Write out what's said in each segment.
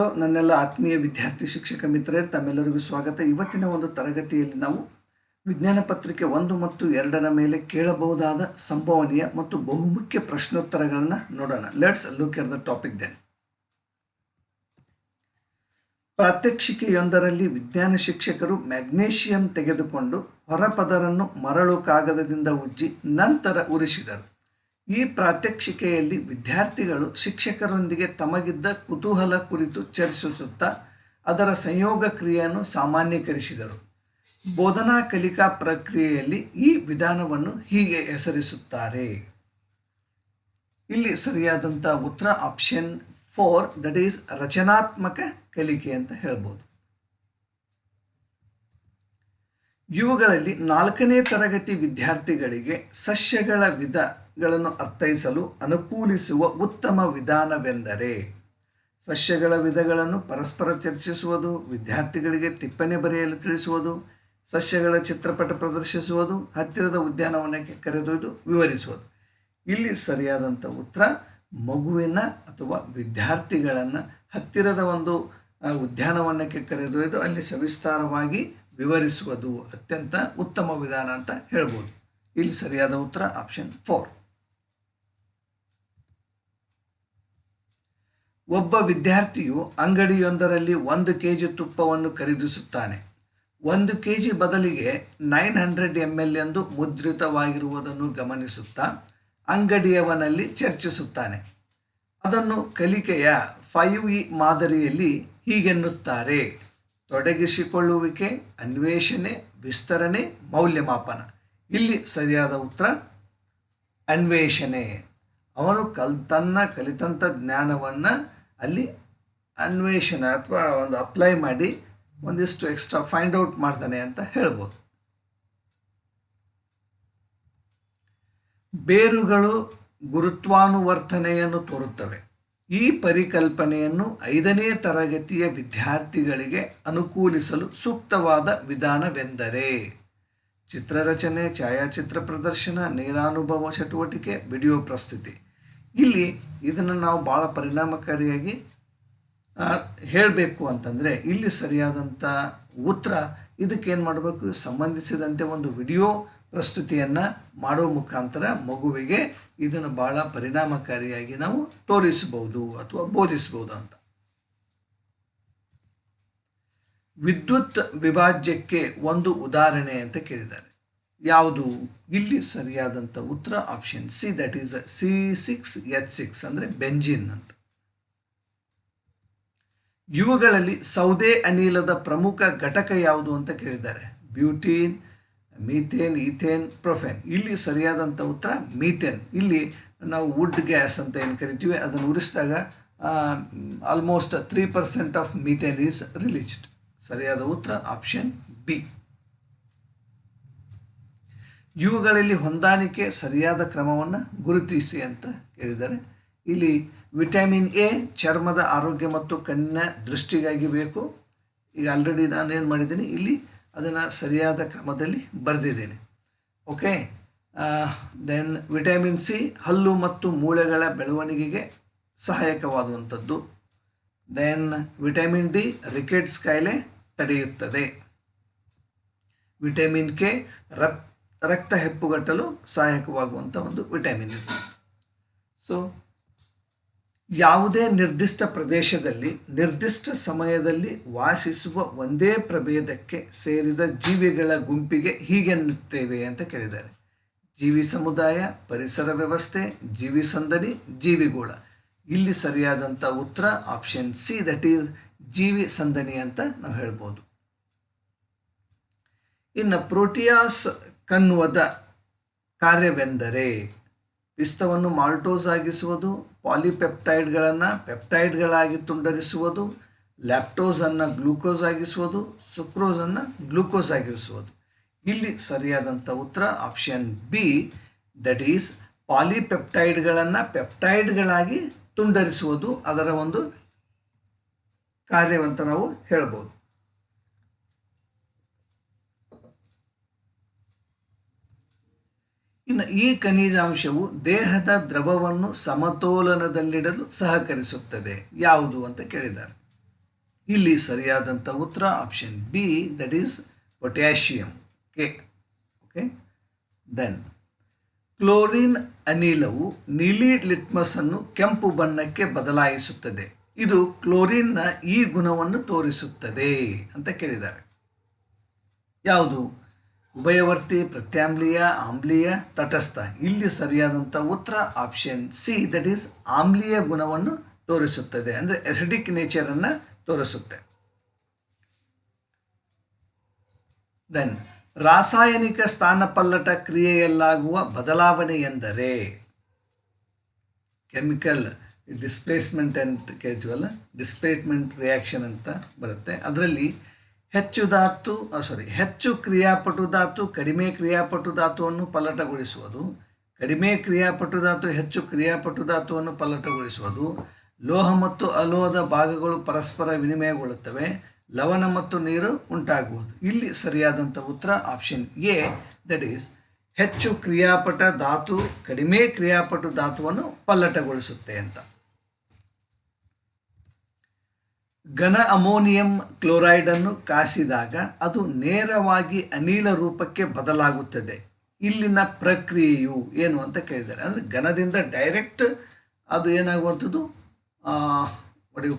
ನನ್ನೆಲ್ಲ ಆತ್ಮೀಯ ವಿದ್ಯಾರ್ಥಿ ಶಿಕ್ಷಕ ಮಿತ್ರರೇ, ತಮ್ಮೆಲ್ಲರಿಗೂ ಸ್ವಾಗತ. ಇವತ್ತಿನ ಒಂದು ತರಗತಿಯಲ್ಲಿ ನಾವು ವಿಜ್ಞಾನ ಪತ್ರಿಕೆ ಒಂದು ಮತ್ತು ಎರಡರ ಮೇಲೆ ಕೇಳಬಹುದಾದ ಸಂಭವನೀಯ ಮತ್ತು ಬಹುಮುಖ್ಯ ಪ್ರಶ್ನೋತ್ತರಗಳನ್ನು ನೋಡೋಣ. Let's look at the topic then ಪ್ರಾತ್ಯಕ್ಷಿಕೆಯೊಂದರಲ್ಲಿ ವಿಜ್ಞಾನ ಶಿಕ್ಷಕರು ಮ್ಯಾಗ್ನೇಷಿಯಂ ತೆಗೆದುಕೊಂಡು ಹೊರಪದರನ್ನು ಮರಳು ಕಾಗದದಿಂದ ಉಜ್ಜಿ ನಂತರ ಉರಿಸಿದರು. ಈ ಪ್ರಾತ್ಯಕ್ಷಿಕೆಯಲ್ಲಿ ವಿದ್ಯಾರ್ಥಿಗಳು ಶಿಕ್ಷಕರೊಂದಿಗೆ ತಮಗಿದ್ದ ಕುತೂಹಲ ಕುರಿತು ಚರ್ಚಿಸುತ್ತಾ ಅದರ ಸಂಯೋಗ ಕ್ರಿಯೆಯನ್ನು ಸಾಮಾನ್ಯೀಕರಿಸಿದರು. ಬೋಧನಾ ಕಲಿಕಾ ಪ್ರಕ್ರಿಯೆಯಲ್ಲಿ ಈ ವಿಧಾನವನ್ನು ಹೀಗೆ ಹೆಸರಿಸುತ್ತಾರೆ. ಇಲ್ಲಿ ಸರಿಯಾದಂಥ ಉತ್ತರ ಆಪ್ಷನ್ ಫೋರ್ ದಟ್ ಈಸ್ ರಚನಾತ್ಮಕ ಕಲಿಕೆ ಅಂತ ಹೇಳ್ಬೋದು. ಇವುಗಳಲ್ಲಿ ನಾಲ್ಕನೇ ತರಗತಿ ವಿದ್ಯಾರ್ಥಿಗಳಿಗೆ ಸಸ್ಯಗಳ ವಿಧಗಳನ್ನು ಅರ್ಥೈಸಲು ಅನುಕೂಲಿಸುವ ಉತ್ತಮ ವಿಧಾನವೆಂದರೆ ಸಸ್ಯಗಳ ವಿಧಗಳನ್ನು ಪರಸ್ಪರ ಚರ್ಚಿಸುವುದು, ವಿದ್ಯಾರ್ಥಿಗಳಿಗೆ ಟಿಪ್ಪಣಿ ಬರೆಯಲು ತಿಳಿಸುವುದು, ಸಸ್ಯಗಳ ಚಿತ್ರಪಟ ಪ್ರದರ್ಶಿಸುವುದು, ಹತ್ತಿರದ ಉದ್ಯಾನವನಕ್ಕೆ ಕರೆದೊಯ್ದು ವಿವರಿಸುವುದು. ಇಲ್ಲಿ ಸರಿಯಾದಂಥ ಉತ್ತರ ಮಗುವಿನ ಅಥವಾ ವಿದ್ಯಾರ್ಥಿಗಳನ್ನು ಹತ್ತಿರದ ಒಂದು ಉದ್ಯಾನವನಕ್ಕೆ ಕರೆದೊಯ್ದು ಅಲ್ಲಿ ಸವಿಸ್ತಾರವಾಗಿ ವಿವರಿಸುವುದು ಅತ್ಯಂತ ಉತ್ತಮ ವಿಧಾನ ಅಂತ ಹೇಳ್ಬೋದು. ಇಲ್ಲಿ ಸರಿಯಾದ ಉತ್ತರ ಆಪ್ಷನ್ ಫೋರ್ ಒಬ್ಬ ವಿದ್ಯಾರ್ಥಿಯು ಅಂಗಡಿಯೊಂದರಲ್ಲಿ ಒಂದು ಕೆ ಜಿ ತುಪ್ಪವನ್ನು ಖರೀದಿಸುತ್ತಾನೆ. ಒಂದು ಕೆ ಜಿ ಬದಲಿಗೆ ನೈನ್ ಹಂಡ್ರೆಡ್ ಎಂ ಎಲ್ ಎಂದು ಮುದ್ರಿತವಾಗಿರುವುದನ್ನು ಗಮನಿಸುತ್ತಾ ಅಂಗಡಿಯವನಲ್ಲಿ ಚರ್ಚಿಸುತ್ತಾನೆ. ಅದನ್ನು ಕಲಿಕೆಯ ಫೈವ್ ಇ ಮಾದರಿಯಲ್ಲಿ ಹೀಗೆನ್ನುತ್ತಾರೆ. ತೊಡಗಿಸಿಕೊಳ್ಳುವಿಕೆ, ಅನ್ವೇಷಣೆ, ವಿಸ್ತರಣೆ, ಮೌಲ್ಯಮಾಪನ. ಇಲ್ಲಿ ಸರಿಯಾದ ಉತ್ತರ, ಅನ್ವೇಷಣೆ. ಅವನು ಕಲ್, ತನ್ನ ಕಲಿತಂಥ ಜ್ಞಾನವನ್ನು ಅಲ್ಲಿ ಅನ್ವೇಷಣೆ ಅಥವಾ ಒಂದು ಅಪ್ಲೈ ಮಾಡಿ ಒಂದಿಷ್ಟು ಎಕ್ಸ್ಟ್ರಾ ಫೈಂಡ್ ಔಟ್ ಮಾಡ್ತಾನೆ ಅಂತ ಹೇಳ್ಬೋದು. ಬೇರುಗಳು ಗುರುತ್ವಾನುವರ್ತನೆಯನ್ನು ತೋರುತ್ತವೆ. ಈ ಪರಿಕಲ್ಪನೆಯನ್ನು ಐದನೇ ತರಗತಿಯ ವಿದ್ಯಾರ್ಥಿಗಳಿಗೆ ಅನುಕೂಲಿಸಲು ಸೂಕ್ತವಾದ ವಿಧಾನವೆಂದರೆ ಚಿತ್ರರಚನೆ, ಛಾಯಾಚಿತ್ರ ಪ್ರದರ್ಶನ, ನೇರಾನುಭವ ಚಟುವಟಿಕೆ, ವಿಡಿಯೋ ಪ್ರಸ್ತುತಿ. ಇಲ್ಲಿ ಇದನ್ನು ನಾವು ಭಾಳ ಪರಿಣಾಮಕಾರಿಯಾಗಿ ಹೇಳಬೇಕು ಅಂತಂದರೆ ಇಲ್ಲಿ ಸರಿಯಾದಂಥ ಉತ್ತರ ಇದಕ್ಕೇನು ಮಾಡಬೇಕು? ಸಂಬಂಧಿಸಿದಂತೆ ಒಂದು ವಿಡಿಯೋ ಪ್ರಸ್ತುತಿಯನ್ನು ಮಾಡುವ ಮುಖಾಂತರ ಮಗುವಿಗೆ ಇದನ್ನು ಭಾಳ ಪರಿಣಾಮಕಾರಿಯಾಗಿ ನಾವು ತೋರಿಸಬಹುದು ಅಥವಾ ಬೋಧಿಸಬಹುದು ಅಂತ. ವಿದ್ಯುತ್ ವಿಭಾಜ್ಯಕ್ಕೆ ಒಂದು ಉದಾಹರಣೆ ಅಂತ ಕೇಳಿದ್ದಾರೆ. ಯಾವುದು? ಇಲ್ಲಿ ಸರಿಯಾದಂಥ ಉತ್ತರ option C that is C six H six ಅಂದರೆ ಬೆಂಜಿನ್ ಅಂತ. ಇವುಗಳಲ್ಲಿ ಸೌದೆ ಅನಿಲದ ಪ್ರಮುಖ ಘಟಕ ಯಾವುದು ಅಂತ ಕೇಳಿದ್ದಾರೆ. Butane methane, ethane, propane. ಇಲ್ಲಿ ಸರಿಯಾದಂಥ ಉತ್ತರ ಮೀಥೇನ್. ಇಲ್ಲಿ ನಾವು ವುಡ್ ಗ್ಯಾಸ್ ಅಂತ ಏನು ಕರಿತೀವಿ, ಅದನ್ನು ಉರಿಸಿದಾಗ almost three percent of methane is released ಸರಿಯಾದ ಉತ್ತರ ಆಪ್ಷನ್ ಬಿ ಇವುಗಳಲ್ಲಿ ಹೊಂದಾಣಿಕೆ ಸರಿಯಾದ ಕ್ರಮವನ್ನು ಗುರುತಿಸಿ ಅಂತ ಕೇಳಿದ್ದಾರೆ ಇಲ್ಲಿ ವಿಟಮಿನ್ ಎ ಚರ್ಮದ ಆರೋಗ್ಯ ಮತ್ತು ಕಣ್ಣಿನ ದೃಷ್ಟಿಗಾಗಿ ಬೇಕು. ಈಗ ಆಲ್ರೆಡಿ ನಾನು ಏನು ಮಾಡಿದ್ದೀನಿ, ಇಲ್ಲಿ ಅದನ್ನು ಸರಿಯಾದ ಕ್ರಮದಲ್ಲಿ ಬರೆದಿದ್ದೇನೆ. ಓಕೆ ದೆನ್ ವಿಟಮಿನ್ ಸಿ ಹಲ್ಲು ಮತ್ತು ಮೂಳೆಗಳ ಬೆಳವಣಿಗೆಗೆ ಸಹಾಯಕವಾದಂಥದ್ದು. ದೆನ್ ವಿಟಮಿನ್ ಡಿ ರಿಕೆಟ್ಸ್ ಕಾಯಿಲೆ ತಡೆಯುತ್ತದೆ. ವಿಟಮಿನ್ ಕೆ ರಕ್ ರಕ್ತ ಹೆಪ್ಪುಗಟ್ಟಲು ಸಹಾಯಕವಾಗುವಂಥ ಒಂದು ವಿಟಮಿನ್ ಸೊ ಯಾವುದೇ ನಿರ್ದಿಷ್ಟ ಪ್ರದೇಶದಲ್ಲಿ, ನಿರ್ದಿಷ್ಟ ಸಮಯದಲ್ಲಿ ವಾಸಿಸುವ ಒಂದೇ ಪ್ರಭೇದಕ್ಕೆ ಸೇರಿದ ಜೀವಿಗಳ ಗುಂಪಿಗೆ ಹೀಗೆನ್ನುತ್ತೇವೆ ಅಂತ ಕೇಳಿದ್ದಾರೆ. ಜೀವಿ ಸಮುದಾಯ, ಪರಿಸರ ವ್ಯವಸ್ಥೆ, ಜೀವಿ ಸಂದರಿ ಜೀವಿಗೋಳ ಇಲ್ಲಿ ಸರಿಯಾದಂಥ ಉತ್ತರ ಆಪ್ಷನ್ ಸಿ ದಟ್ ಈಸ್ ಜೀವಿ ಸಂದನಿ ಅಂತ ನಾವು ಹೇಳ್ಬೋದು. ಇನ್ನು ಪ್ರೋಟಿಯಾಸ್ ಕನ್ನುವದ ಕಾರ್ಯವೆಂದರೆ, ಪಿಸ್ತವನ್ನು ಮಾಲ್ಟೋಸ್ ಆಗಿಸುವುದು ಪಾಲಿಪೆಪ್ಟೈಡ್ಗಳನ್ನು ಪೆಪ್ಟೈಡ್ಗಳಾಗಿ ತುಂಡರಿಸುವುದು ಲ್ಯಾಪ್ಟೋಸನ್ನು ಗ್ಲೂಕೋಸ್ ಆಗಿಸುವುದು ಸುಕ್ರೋಸನ್ನು ಗ್ಲೂಕೋಸ್ ಆಗಿಸುವುದು. ಇಲ್ಲಿ ಸರಿಯಾದಂಥ ಉತ್ತರ ಆಪ್ಷನ್ ಬಿ, ದಟ್ ಈಸ್ ಪಾಲಿಪೆಪ್ಟೈಡ್ಗಳನ್ನು ಪೆಪ್ಟೈಡ್ಗಳಾಗಿ ತುಂಡರಿಸುವುದು. ಅದರ ಒಂದು ಕಾರ್ಯವಂತ ನಾವು ಹೇಳ್ಬೋದು. ಈ ಖನಿಜಾಂಶವು ದೇಹದ ದ್ರವವನ್ನು ಸಮತೋಲನದಲ್ಲಿಡಲು ಸಹಕರಿಸುತ್ತದೆ. ಯಾವುದು ಅಂತ ಕೇಳಿದ್ದಾರೆ. ಇಲ್ಲಿ ಸರಿಯಾದಂಥ ಉತ್ತರ option B that is potassium K okay then chlorine ಅನಿಲವು ನೀಲಿ ಲಿಟ್ಮಸ್ ಅನ್ನು ಕೆಂಪು ಬಣ್ಣಕ್ಕೆ ಬದಲಾಯಿಸುತ್ತದೆ. ಇದು ಕ್ಲೋರಿನ್ನ ಈ ಗುಣವನ್ನು ತೋರಿಸುತ್ತದೆ ಅಂತ ಕೇಳಿದ್ದಾರೆ. ಯಾವುದು? ಉಭಯವರ್ತಿ, ಪ್ರತ್ಯಾಮ್ಲೀಯ, ಆಮ್ಲೀಯ ತಟಸ್ಥ. ಇಲ್ಲಿ ಸರಿಯಾದಂಥ ಉತ್ತರ ಆಪ್ಷನ್ ಸಿ ದಟ್ ಈಸ್ ಆಮ್ಲೀಯ ಗುಣವನ್ನು ತೋರಿಸುತ್ತದೆ. ಅಂದರೆ ಎಸಿಡಿಕ್ ನೇಚರನ್ನು ತೋರಿಸುತ್ತೆ. ದೆನ್ ರಾಸಾಯನಿಕ ಸ್ಥಾನಪಲ್ಲಟ ಕ್ರಿಯೆಯಲ್ಲಾಗುವ ಬದಲಾವಣೆ ಎಂದರೆ ಕೆಮಿಕಲ್ ಡಿಸ್ಪ್ಲೇಸ್ಮೆಂಟ್ ಅಂತ ಕೇಳ್ತೀವಲ್ಲ? ಡಿಸ್ಪ್ಲೇಸ್ಮೆಂಟ್ ರಿಯಾಕ್ಷನ್ ಅಂತ ಬರುತ್ತೆ. ಅದರಲ್ಲಿ ಹೆಚ್ಚು ಧಾತು ಸಾರಿ ಹೆಚ್ಚು ಕ್ರಿಯಾಪಟು ಧಾತು, ಕಡಿಮೆ ಕ್ರಿಯಾಪಟು ಧಾತುವನ್ನು ಪಲ್ಲಟಗೊಳಿಸುವುದು ಕಡಿಮೆ ಕ್ರಿಯಾಪಟು ಧಾತು, ಹೆಚ್ಚು ಕ್ರಿಯಾಪಟು ಧಾತುವನ್ನು ಪಲ್ಲಟಗೊಳಿಸುವುದು ಲೋಹ ಮತ್ತು ಅಲೋಹದ ಭಾಗಗಳು ಪರಸ್ಪರ ವಿನಿಮಯಗೊಳ್ಳುತ್ತವೆ. ಲವಣ ಮತ್ತು ನೀರು ಉಂಟಾಗುವುದು. ಇಲ್ಲಿ ಸರಿಯಾದಂಥ ಉತ್ತರ ಆಪ್ಷನ್ ಎ ದಟ್ ಈಸ್ ಹೆಚ್ಚು ಕ್ರಿಯಾಪಟ ಧಾತು, ಕಡಿಮೆ ಕ್ರಿಯಾಪಟು ಧಾತುವನ್ನು ಪಲ್ಲಟಗೊಳಿಸುತ್ತೆ ಅಂತ. ಘನ ಅಮೋನಿಯಂ ಕ್ಲೋರೈಡ್ ಅನ್ನು ಕಾಸಿದಾಗ ಅದು ನೇರವಾಗಿ ಅನಿಲ ರೂಪಕ್ಕೆ ಬದಲಾಗುತ್ತದೆ. ಇಲ್ಲಿನ ಪ್ರಕ್ರಿಯೆಯು ಏನು ಅಂತ ಕೇಳಿದ್ದಾರೆ ಅಂದರೆ ಘನದಿಂದ ಡೈರೆಕ್ಟ್ ಅದು ಏನಾಗುವಂಥದ್ದು?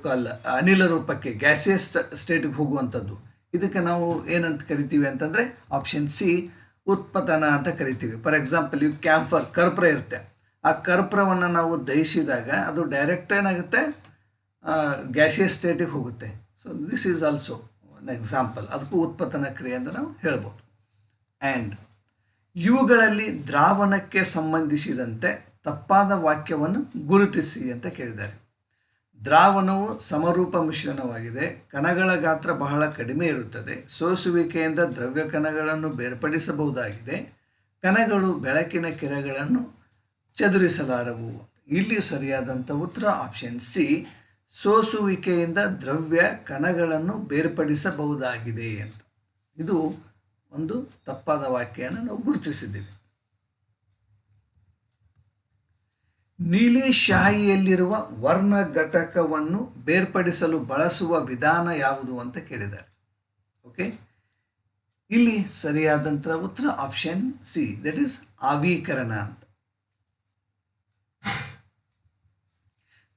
ಕಾಲ ಅನಿಲ ರೂಪಕ್ಕೆ ಗ್ಯಾಸಿಯಸ್ ಸ್ಟೇಟ್ಗೆ ಹೋಗುವಂಥದ್ದು. ಇದಕ್ಕೆ ನಾವು ಏನಂತ ಕರಿತೀವಿ ಅಂತಂದರೆ ಆಪ್ಷನ್ ಸಿ ಉತ್ಪತನ ಅಂತ ಕರಿತೀವಿ. ಫಾರ್ ಎಕ್ಸಾಂಪಲ್ ಇವು ಕ್ಯಾಂಫರ್ ಕರ್ಪ್ರ ಇರುತ್ತೆ. ಆ ಕರ್ಪುರವನ್ನು ನಾವು ದಹಿಸಿದಾಗ ಅದು ಡೈರೆಕ್ಟ್ ಏನಾಗುತ್ತೆ? ಗ್ಯಾಸಿಯಸ್ ಸ್ಟೇಟಿಗೆ ಹೋಗುತ್ತೆ. So this is also one example ಅದಕ್ಕೂ ಉತ್ಪತನ ಕ್ರಿಯೆ ಅಂತ ನಾವು ಹೇಳ್ಬೋದು. ಆ್ಯಂಡ್ ಇವುಗಳಲ್ಲಿ ದ್ರಾವಣಕ್ಕೆ ಸಂಬಂಧಿಸಿದಂತೆ ತಪ್ಪಾದ ವಾಕ್ಯವನ್ನು ಗುರುತಿಸಿ ಅಂತ ಕೇಳಿದ್ದಾರೆ. ದ್ರಾವಣವು ಸಮರೂಪ ಮಿಶ್ರಣವಾಗಿದೆ. ಕಣಗಳ ಗಾತ್ರ ಬಹಳ ಕಡಿಮೆ ಇರುತ್ತದೆ. ಸೋಸುವಿಕೆಯಿಂದ ದ್ರವ್ಯ ಕಣಗಳನ್ನು ಬೇರ್ಪಡಿಸಬಹುದಾಗಿದೆ. ಕಣಗಳು ಬೆಳಕಿನ ಕಿರಣಗಳನ್ನು ಚದುರಿಸಲಾರವು. ಇಲ್ಲಿ ಸರಿಯಾದಂಥ ಉತ್ತರ ಆಪ್ಷನ್ ಸಿ ಸೋಸುವಿಕೆಯಿಂದ ದ್ರವ್ಯ ಕಣಗಳನ್ನು ಬೇರ್ಪಡಿಸಬಹುದಾಗಿದೆ ಅಂತ. ಇದು ಒಂದು ತಪ್ಪಾದ ವಾಕ್ಯನ ನಾವು ಗುರುತಿಸಿದ್ದೇವೆ. ನೀಲಿ ಶಾಹಿಯಲ್ಲಿರುವ ವರ್ಣ ಘಟಕವನ್ನು ಬೇರ್ಪಡಿಸಲು ಬಳಸುವ ವಿಧಾನ ಯಾವುದು ಅಂತ ಕೇಳಿದ್ದಾರೆ. ಓಕೆ ಇಲ್ಲಿ ಸರಿಯಾದಂಥ ಉತ್ತರ ಆಪ್ಷನ್ ಸಿ ದಟ್ ಈಸ್ ಆವೀಕರಣ ಅಂತ.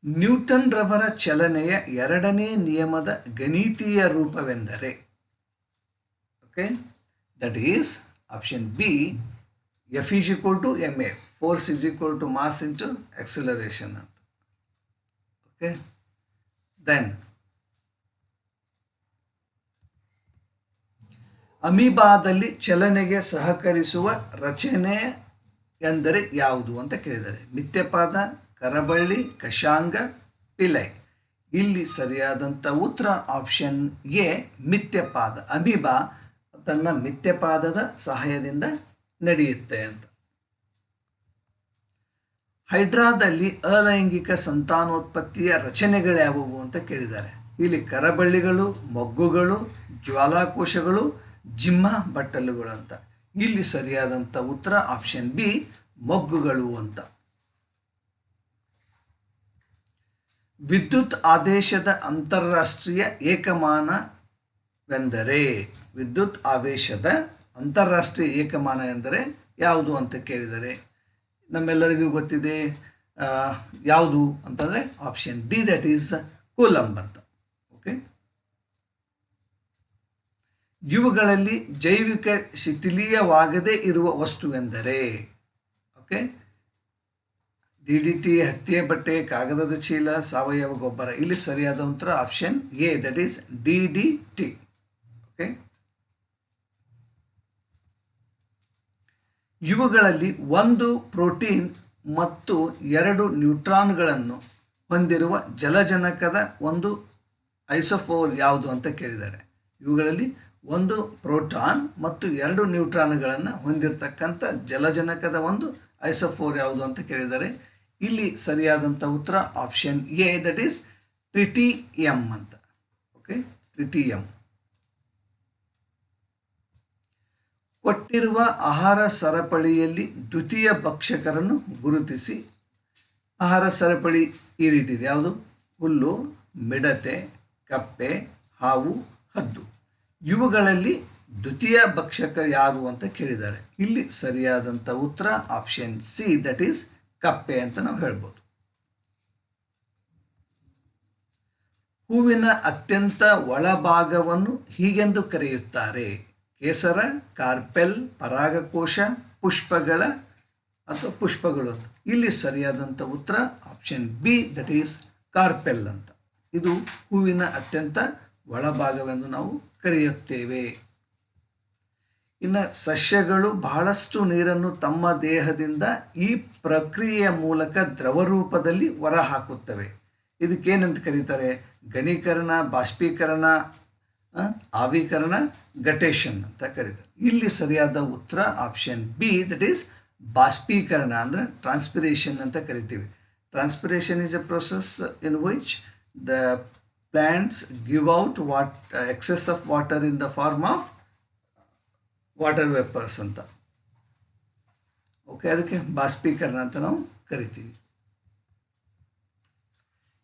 ನ್ಯೂಟನ್ ರವರ ಚಲನೆಯ ಎರಡನೇ ನಿಯಮದ ಗಣಿತೀಯ ರೂಪವೆಂದರೆ okay that is option B F is equal to M A force is equal to mass into acceleration ಅಂತ. ಓಕೆ ದೆನ್ ಅಮೀಬಾದಲ್ಲಿ ಚಲನೆಗೆ ಸಹಕರಿಸುವ ರಚನೆ ಎಂದರೆ ಯಾವುದು ಅಂತ ಕೇಳಿದ್ದಾರೆ. ಮಿಥ್ಯಪಾದ ಕರಬಳ್ಳಿ ಕಶಾಂಗ, ಪಿಲೆ. ಇಲ್ಲಿ ಸರಿಯಾದಂಥ ಉತ್ತರ ಆಪ್ಷನ್ ಎ, ಮಿಥ್ಯಪಾದ. ಅಮೀಬಾ ತನ್ನ ಮಿಥ್ಯಪಾದದ ಸಹಾಯದಿಂದ ನಡೆಯುತ್ತೆ ಅಂತ. ಹೈಡ್ರಾದಲ್ಲಿ ಅಲೈಂಗಿಕ ಸಂತಾನೋತ್ಪತ್ತಿಯ ರಚನೆಗಳ್ಯಾವುವು ಅಂತ ಕೇಳಿದ್ದಾರೆ. ಇಲ್ಲಿ ಕರಬಳ್ಳಿಗಳು, ಮೊಗ್ಗುಗಳು, ಜ್ವಾಲಾಕೋಶಗಳು, ಜಿಮ್ಮ ಬಟ್ಟಲುಗಳು ಅಂತ. ಇಲ್ಲಿ ಸರಿಯಾದಂಥ ಉತ್ತರ ಆಪ್ಷನ್ ಬಿ, ಮೊಗ್ಗುಗಳು ಅಂತ. ವಿದ್ಯುತ್ ಆದೇಶದ ಅಂತಾರಾಷ್ಟ್ರೀಯ ಏಕಮಾನವೆಂದರೆ, ವಿದ್ಯುತ್ ಆವೇಶದ ಅಂತಾರಾಷ್ಟ್ರೀಯ ಏಕಮಾನ ಎಂದರೆ ಯಾವುದು ಅಂತ ಕೇಳಿದರೆ, ನಮ್ಮೆಲ್ಲರಿಗೂ ಗೊತ್ತಿದೆ ಯಾವುದು ಅಂತಂದರೆ option D that is coulomb ಅಂತ ಓಕೆ ಇವುಗಳಲ್ಲಿ ಜೈವಿಕ ಶಿಥಿಲೀಯವಾಗದೇ ಇರುವ ವಸ್ತುವೆಂದರೆ ಓಕೆ ಡಿ ಡಿ ಟಿ ಹತ್ತಿಯ ಬಟ್ಟೆ, ಕಾಗದದ ಚೀಲ, ಸಾವಯವ ಗೊಬ್ಬರ. ಇಲ್ಲಿ ಸರಿಯಾದ ಉತ್ತರ option A that is D D T. Okay ಇವುಗಳಲ್ಲಿ ಒಂದು ಪ್ರೋಟೀನ್ ಮತ್ತು ಎರಡು ನ್ಯೂಟ್ರಾನ್ಗಳನ್ನು ಹೊಂದಿರುವ ಜಲಜನಕದ ಒಂದು ಐಸೋಫೋರ್ ಯಾವುದು ಅಂತ ಕೇಳಿದ್ದಾರೆ. ಇವುಗಳಲ್ಲಿ ಒಂದು ಪ್ರೋಟಾನ್ ಮತ್ತು ಎರಡು ನ್ಯೂಟ್ರಾನ್ಗಳನ್ನು ಹೊಂದಿರತಕ್ಕಂಥ ಜಲಜನಕದ ಒಂದು ಐಸೋಫೋರ್ ಯಾವುದು ಅಂತ ಕೇಳಿದ್ದಾರೆ. ಇಲ್ಲಿ ಸರಿಯಾದಂಥ ಉತ್ತರ option A that is tritium ಅಂತ. ಓಕೆ ಟ್ರಿಟಿಯಂ ಕೊಟ್ಟಿರುವ ಆಹಾರ ಸರಪಳಿಯಲ್ಲಿ ದ್ವಿತೀಯ ಭಕ್ಷಕರನ್ನು ಗುರುತಿಸಿ. ಆಹಾರ ಸರಪಳಿ ಈ ರೀತಿ ಇದೆ ಯಾವುದು? ಹುಲ್ಲು, ಮಿಡತೆ, ಕಪ್ಪೆ, ಹಾವು, ಹದ್ದು. ಇವುಗಳಲ್ಲಿ ದ್ವಿತೀಯ ಭಕ್ಷಕ ಯಾರು ಅಂತ ಕೇಳಿದ್ದಾರೆ. ಇಲ್ಲಿ ಸರಿಯಾದಂಥ ಉತ್ತರ ಆಪ್ಷನ್ ಸಿ ದಟ್ ಈಸ್ ಕಪ್ಪೆ ಅಂತ ನಾವು ಹೇಳ್ಬೋದು. ಹೂವಿನ ಅತ್ಯಂತ ಒಳಭಾಗವನ್ನು ಹೀಗೆಂದು ಕರೆಯುತ್ತಾರೆ. ಕೇಸರ, ಕಾರ್ಪೆಲ್, ಪರಾಗಕೋಶ, ಪುಷ್ಪಗಳ ಅಥವಾ ಪುಷ್ಪಗಳು ಇಲ್ಲಿ ಸರಿಯಾದಂಥ ಉತ್ತರ option B that is carpel ಅಂತ. ಇದು ಹೂವಿನ ಅತ್ಯಂತ ಒಳಭಾಗವೆಂದು ನಾವು ಕರೆಯುತ್ತೇವೆ. ಇನ್ನು ಸಸ್ಯಗಳು ಬಹಳಷ್ಟು ನೀರನ್ನು ತಮ್ಮ ದೇಹದಿಂದ ಈ ಪ್ರಕ್ರಿಯೆಯ ಮೂಲಕ ದ್ರವ ರೂಪದಲ್ಲಿ ಹೊರಹಾಕುತ್ತವೆ. ಇದಕ್ಕೇನಂತ ಕರೀತಾರೆ? ಘನೀಕರಣ, ಬಾಷ್ಪೀಕರಣ ಆವೀಕರಣ ಗಟೇಶನ್ ಅಂತ ಕರೀತಾರೆ. ಇಲ್ಲಿ ಸರಿಯಾದ ಉತ್ತರ ಆಪ್ಷನ್ ಬಿ ದಟ್ ಈಸ್ ಬಾಷ್ಪೀಕರಣ ಅಂದರೆ ಟ್ರಾನ್ಸ್ಪಿರೇಷನ್ ಅಂತ ಕರಿತೀವಿ. Transpiration is a process in which the plants give out what excess of water in the form of water vapours ಅಂತ. ಓಕೆ ಅದಕ್ಕೆ ಬಾಷ್ಪೀಕರಣ ಅಂತ ನಾವು ಕರಿತೀವಿ.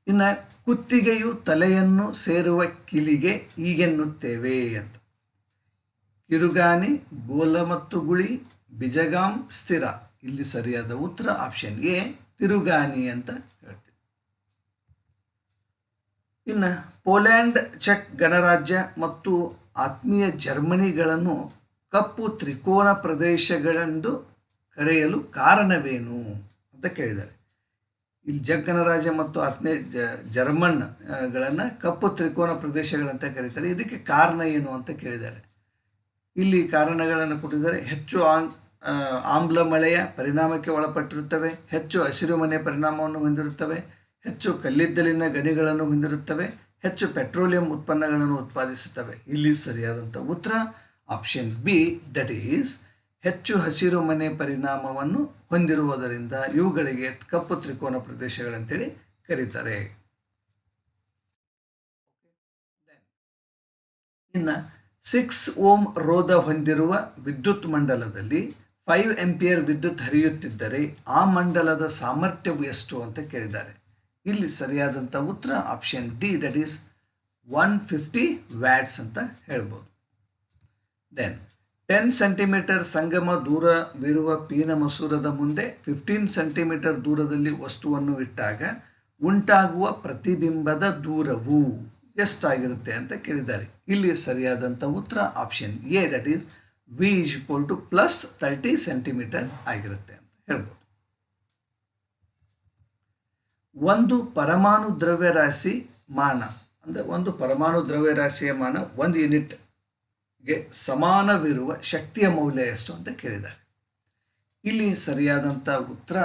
ಇನ್ನು ಕುತ್ತಿಗೆಯು ತಲೆಯನ್ನು ಸೇರುವ ಕಿಲಿಗೆ ಈಗೆನ್ನುತ್ತೇವೆ ಅಂತ. ಕಿರುಗಾನಿ ಗೋಲ ಮತ್ತು ಗುಳಿ, ಬಿಜಗಾಂ ಸ್ಥಿರ. ಇಲ್ಲಿ ಸರಿಯಾದ ಉತ್ತರ ಆಪ್ಷನ್ ಎ ತಿರುಗಾನಿ ಅಂತ ಹೇಳ್ತೀವಿ. ಇನ್ನು ಪೋಲ್ಯಾಂಡ್ ಚೆಕ್ ಗಣರಾಜ್ಯ ಮತ್ತು ಆತ್ಮೀಯ ಜರ್ಮನಿಗಳನ್ನು ಕಪ್ಪು ತ್ರಿಕೋನ ಪ್ರದೇಶಗಳೆಂದು ಕರೆಯಲು ಕಾರಣವೇನು ಅಂತ ಕೇಳಿದ್ದಾರೆ. ಇಲ್ಲಿ ಜಗ್ಗನರಾಜ ಮತ್ತು ಹತ್ತನೇ ಜ ಜರ್ಮನ್ ಆ, ಕಪ್ಪು ತ್ರಿಕೋನ ಪ್ರದೇಶಗಳಂತ ಕರೀತಾರೆ. ಇದಕ್ಕೆ ಕಾರಣ ಏನು ಅಂತ ಕೇಳಿದ್ದಾರೆ. ಇಲ್ಲಿ ಕಾರಣಗಳನ್ನು ಕೊಟ್ಟಿದ್ದಾರೆ. ಹೆಚ್ಚು ಆಂ- ಆ, ಆಮ್ಲ ಮಳೆಯ ಪರಿಣಾಮಕ್ಕೆ ಒಳಪಟ್ಟಿರುತ್ತವೆ. ಹೆಚ್ಚು ಹಸಿರು ಮನೆಯ ಪರಿಣಾಮವನ್ನು ಹೊಂದಿರುತ್ತವೆ. ಹೆಚ್ಚು ಕಲ್ಲಿದ್ದಲಿನ ಗಣಿಗಳನ್ನು ಹೊಂದಿರುತ್ತವೆ. ಹೆಚ್ಚು ಪೆಟ್ರೋಲಿಯಂ ಉತ್ಪನ್ನಗಳನ್ನು ಉತ್ಪಾದಿಸುತ್ತವೆ. ಇಲ್ಲಿ ಸರಿಯಾದಂಥ ಉತ್ತರ ಆಪ್ಷನ್ ಬಿ ದಟ್ ಈಸ್ ಹೆಚ್ಚು ಹಸಿರು ಮನೆ ಪರಿಣಾಮವನ್ನು ಹೊಂದಿರುವುದರಿಂದ ಇವುಗಳಿಗೆ ಕಪ್ಪು ತ್ರಿಕೋನ ಪ್ರದೇಶಗಳಂತೇಳಿ ಕರೀತಾರೆ. ಇನ್ನು ಸಿಕ್ಸ್ ಓಮ್ ರೋಧ ಹೊಂದಿರುವ ವಿದ್ಯುತ್ ಮಂಡಲದಲ್ಲಿ ಫೈವ್ ಎಂಪಿಯರ್ ವಿದ್ಯುತ್ ಹರಿಯುತ್ತಿದ್ದರೆ ಆ ಮಂಡಲದ ಸಾಮರ್ಥ್ಯವು ಎಷ್ಟು ಅಂತ ಕೇಳಿದ್ದಾರೆ. ಇಲ್ಲಿ ಸರಿಯಾದಂಥ ಉತ್ತರ option D that is one fifty watts ಅಂತ ಹೇಳ್ಬೋದು. ದೆನ್ ಟೆನ್ ಸೆಂಟಿಮೀಟರ್ ಸಂಗಮ ದೂರವಿರುವ ಪೀನ ಮಸೂರದ ಮುಂದೆ ಫಿಫ್ಟೀನ್ ಸೆಂಟಿಮೀಟರ್ ದೂರದಲ್ಲಿ ವಸ್ತುವನ್ನು ಇಟ್ಟಾಗ ಉಂಟಾಗುವ ಪ್ರತಿಬಿಂಬದ ದೂರವು ಎಷ್ಟಾಗಿರುತ್ತೆ ಅಂತ ಕೇಳಿದ್ದಾರೆ. ಇಲ್ಲಿ ಸರಿಯಾದಂಥ ಉತ್ತರ option A that is V is equal to plus thirty centimetre ಆಗಿರುತ್ತೆ ಅಂತ ಹೇಳ್ಬೋದು. ಒಂದು ಪರಮಾಣು ದ್ರವ್ಯರಾಶಿ ಮಾನ. ಅಂದರೆ ಒಂದು ಪರಮಾಣು ದ್ರವ್ಯರಾಶಿಯ ಮಾನ ಒಂದು ಯೂನಿಟ್ಗೆ ಸಮಾನವಿರುವ ಶಕ್ತಿಯ ಮೌಲ್ಯ ಎಷ್ಟು ಅಂತ ಕೇಳಿದ್ದಾರೆ. ಇಲ್ಲಿ ಸರಿಯಾದಂಥ ಉತ್ತರ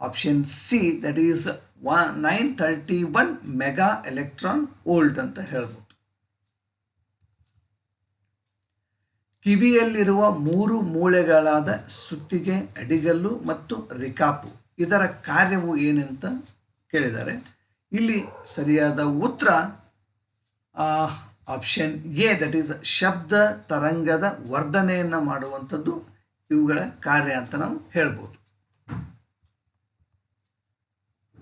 option C that is one nine thirty one mega electron volt ಅಂತ ಹೇಳ್ಬೋದು. ಕಿವಿಯಲ್ಲಿರುವ ಮೂರು ಮೂಳೆಗಳಾದ ಸುತ್ತಿಗೆ, ಅಡಿಗಲ್ಲು ಮತ್ತು ರಿಕಾಪು, ಇದರ ಕಾರ್ಯವು ಏನಂತ ಕೇಳಿದ್ದಾರೆ. ಇಲ್ಲಿ ಸರಿಯಾದ ಉತ್ತರ ಆಪ್ಷನ್ ಎ ದಟ್ ಈಸ್ ಶಬ್ದ ತರಂಗದ ವರ್ಧನೆಯನ್ನು ಮಾಡುವಂಥದ್ದು ಇವುಗಳ ಕಾರ್ಯ ಅಂತ ನಾವು ಹೇಳ್ಬೋದು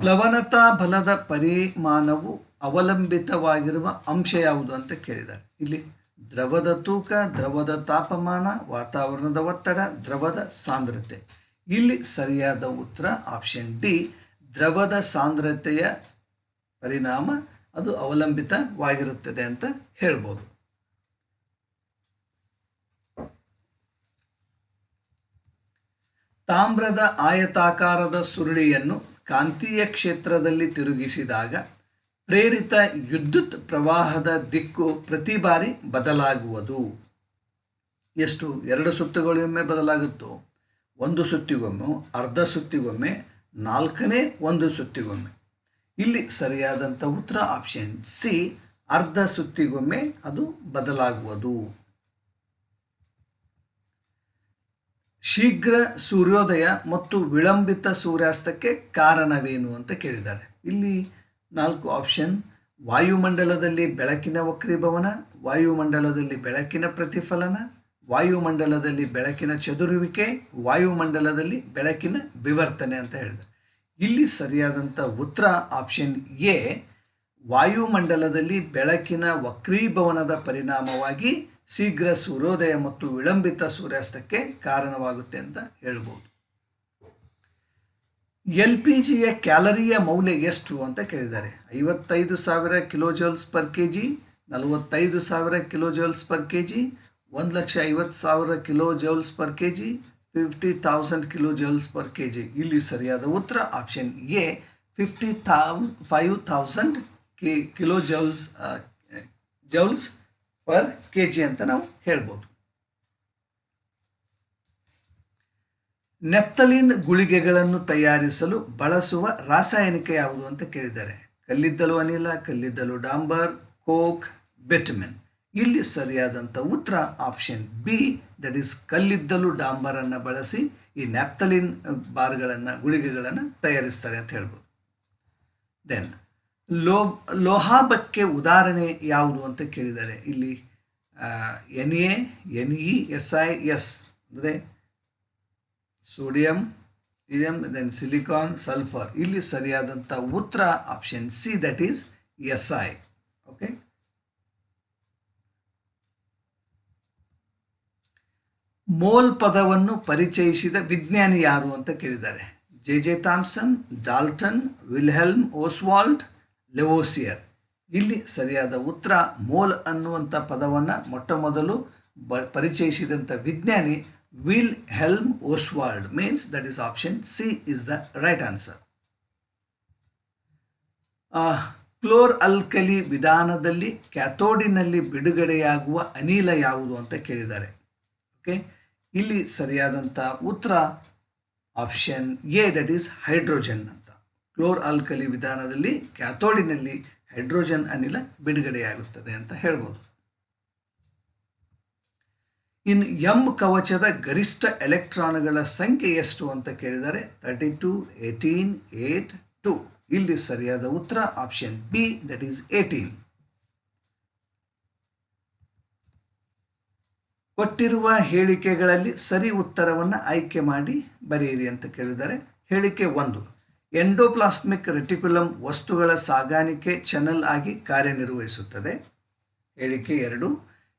ಪ್ಲವನತಾ ಬಲದ ಪರಿಮಾಣವು ಅವಲಂಬಿತವಾಗಿರುವ ಅಂಶ ಯಾವುದು ಅಂತ ಕೇಳಿದ್ದಾರೆ ಇಲ್ಲಿ ದ್ರವದ ತೂಕ ದ್ರವದ ತಾಪಮಾನ ವಾತಾವರಣದ ಒತ್ತಡ ದ್ರವದ ಸಾಂದ್ರತೆ ಇಲ್ಲಿ ಸರಿಯಾದ ಉತ್ತರ ಆಪ್ಷನ್ ಡಿ ದ್ರವದ ಸಾಂದ್ರತೆಯ ಪರಿಣಾಮ ಅದು ಅವಲಂಬಿತವಾಗಿರುತ್ತದೆ ಅಂತ ಹೇಳ್ಬೋದು. ತಾಮ್ರದ ಆಯತಾಕಾರದ ಸುರುಳಿಯನ್ನು ಕಾಂತೀಯ ಕ್ಷೇತ್ರದಲ್ಲಿ ತಿರುಗಿಸಿದಾಗ ಪ್ರೇರಿತ ವಿದ್ಯುತ್ ಪ್ರವಾಹದ ದಿಕ್ಕು ಪ್ರತಿ ಬಾರಿ ಬದಲಾಗುವುದು. ಎಷ್ಟು? ಎರಡು ಸುತ್ತುಗಳಿಗೊಮ್ಮೆ ಬದಲಾಗುತ್ತೋ? ಒಂದು ಸುತ್ತಿಗೊಮ್ಮೆ, ಅರ್ಧ ಸುತ್ತಿಗೊಮ್ಮೆ, ನಾಲ್ಕನೇ ಒಂದು ಸುತ್ತಿಗೊಮ್ಮೆ. ಇಲ್ಲಿ ಸರಿಯಾದಂಥ ಉತ್ತರ ಆಪ್ಷನ್ ಸಿ ಅರ್ಧ ಸುತ್ತಿಗೊಮ್ಮೆ ಅದು ಬದಲಾಗುವುದು. ಶೀಘ್ರ ಸೂರ್ಯೋದಯ ಮತ್ತು ವಿಳಂಬಿತ ಸೂರ್ಯಾಸ್ತಕ್ಕೆ ಕಾರಣವೇನು ಅಂತ ಕೇಳಿದ್ದಾರೆ. ಇಲ್ಲಿ ನಾಲ್ಕು ಆಪ್ಷನ್ ವಾಯುಮಂಡಲದಲ್ಲಿ ಬೆಳಕಿನ ವಕ್ರೀಭವನ, ವಾಯುಮಂಡಲದಲ್ಲಿ ಬೆಳಕಿನ ಪ್ರತಿಫಲನ, ವಾಯುಮಂಡಲದಲ್ಲಿ ಬೆಳಕಿನ ಚದುರುವಿಕೆ, ವಾಯುಮಂಡಲದಲ್ಲಿ ಬೆಳಕಿನ ವಿವರ್ತನೆ ಅಂತ ಹೇಳಿದ್ದಾರೆ. ಇಲ್ಲಿ ಸರಿಯಾದಂಥ ಉತ್ತರ ಆಪ್ಷನ್ ಎ ವಾಯುಮಂಡಲದಲ್ಲಿ ಬೆಳಕಿನ ವಕ್ರೀಭವನದ ಪರಿಣಾಮವಾಗಿ ಶೀಘ್ರ ಸೂರ್ಯೋದಯ ಮತ್ತು ವಿಳಂಬಿತ ಸೂರ್ಯಾಸ್ತಕ್ಕೆ ಕಾರಣವಾಗುತ್ತೆ ಅಂತ ಹೇಳ್ಬೋದು. ಎಲ್ ಪಿ ಜಿಯ ಕ್ಯಾಲರಿಯ ಮೌಲ್ಯ ಎಷ್ಟು ಅಂತ ಕೇಳಿದ್ದಾರೆ. ಐವತ್ತೈದು ಸಾವಿರ ಕಿಲೋಜೌಲ್ಸ್ ಪರ್ ಕೆ ಜಿ ನಲವತ್ತೈದು ಸಾವಿರ ಕಿಲೋಜೌಲ್ಸ್ ಪರ್ ಕೆ ಜಿ ಒಂದು ಲಕ್ಷ ಐವತ್ತು ಸಾವಿರ kilo joules per K G fifty thousand kilo joules per K G ಇಲ್ಲಿ ಸರಿಯಾದ ಉತ್ತರ option A, fifty thou, five thousand kilo joules joules per K G ಅಂತ ನಾವು ಹೇಳ್ಬೋದು. ನೆಪ್ತಲಿನ್ ಗುಳಿಗೆಗಳನ್ನು ತಯಾರಿಸಲು ಬಳಸುವ ರಾಸಾಯನಿಕ ಯಾವುದು ಅಂತ ಕೇಳಿದ್ದಾರೆ. ಕಲ್ಲಿದ್ದಲು ಅನಿಲ, ಕಲ್ಲಿದ್ದಲು ಡಾಂಬರ್, ಕೋಕ್, ಬೆಟ್ಮೆನ್. ಇಲ್ಲಿ ಸರಿಯಾದಂಥ ಉತ್ತರ ಆಪ್ಷನ್ ಬಿ, ದಟ್ ಈಸ್ ಕಲ್ಲಿದ್ದಲು ಡಾಂಬರನ್ನು ಬಳಸಿ ಈ ನ್ಯಾಪ್ತಲಿನ್ ಬಾರ್ಗಳನ್ನು, ಗುಳಿಗೆಗಳನ್ನು ತಯಾರಿಸ್ತಾರೆ ಅಂತ ಹೇಳ್ಬೋದು. ದೆನ್ ಲೋ, ಲೋಹಾಬಕ್ಕೆ ಉದಾಹರಣೆ ಯಾವುದು ಅಂತ ಕೇಳಿದ್ದಾರೆ. ಇಲ್ಲಿ N A N E S I S ಅಂದರೆ ಸೋಡಿಯಂ ಇಡಿಯಂ ದೆನ್ ಸಿಲಿಕಾನ್, ಸಲ್ಫರ್. ಇಲ್ಲಿ ಸರಿಯಾದಂಥ ಉತ್ತರ option C that is S I okay mole ಪದವನ್ನು ಪರಿಚಯಿಸಿದ ವಿಜ್ಞಾನಿ ಯಾರು ಅಂತ ಕೇಳಿದ್ದಾರೆ. J J Thomson, Dalton, Wilhelm Ostwald Lavoisier. ಇಲ್ಲಿ ಸರಿಯಾದ ಉತ್ತರ ಮೋಲ್ ಅನ್ನುವಂಥ ಪದವನ್ನು ಮೊಟ್ಟ ಮೊದಲು ಬ ಪರಿಚಯಿಸಿದಂಥ ವಿಜ್ಞಾನಿ Wilhelm Ostwald means that is option C is the right answer chlor alkali ವಿಧಾನದಲ್ಲಿ ಕ್ಯಾಥೋಡಿನಲ್ಲಿ ಬಿಡುಗಡೆಯಾಗುವ ಅನಿಲ ಯಾವುದು ಅಂತ ಕೇಳಿದ್ದಾರೆ. ಓಕೆ ಇಲ್ಲಿ ಸರಿಯಾದಂಥ ಉತ್ತರ option A that is hydrogen ಅಂತ. ಕ್ಲೋರ್ ಆಲ್ಕಲಿ ವಿಧಾನದಲ್ಲಿ ಕ್ಯಾಥೋಡಿನಲ್ಲಿ ಹೈಡ್ರೋಜನ್ ಅನಿಲ ಬಿಡುಗಡೆಯಾಗುತ್ತದೆ ಅಂತ ಹೇಳ್ಬೋದು. ಇನ್ನು ಎಂ ಕವಚದ ಗರಿಷ್ಠ ಎಲೆಕ್ಟ್ರಾನ್ಗಳ ಸಂಖ್ಯೆ ಎಷ್ಟು ಅಂತ ಕೇಳಿದರೆ thirty two, eighteen eight two. ಇಲ್ಲಿ ಸರಿಯಾದ ಉತ್ತರ option B that is eighteen. ಕೊಟ್ಟಿರುವ ಹೇಳಿಕೆಗಳಲ್ಲಿ ಸರಿ ಉತ್ತರವನ್ನು ಆಯ್ಕೆ ಮಾಡಿ ಬರೆಯಿರಿ ಅಂತ ಕೇಳಿದರೆ ಹೇಳಿಕೆ ಒಂದು. ಎಂಡೋಪ್ಲಾಸ್ಮಿಕ್ ರೆಟಿಕ್ಯುಲಮ್ ವಸ್ತುಗಳ ಸಾಗಾಣಿಕೆ ಚಾನಲ್ ಆಗಿ ಕಾರ್ಯನಿರ್ವಹಿಸುತ್ತದೆ. ಹೇಳಿಕೆ ಎರಡು,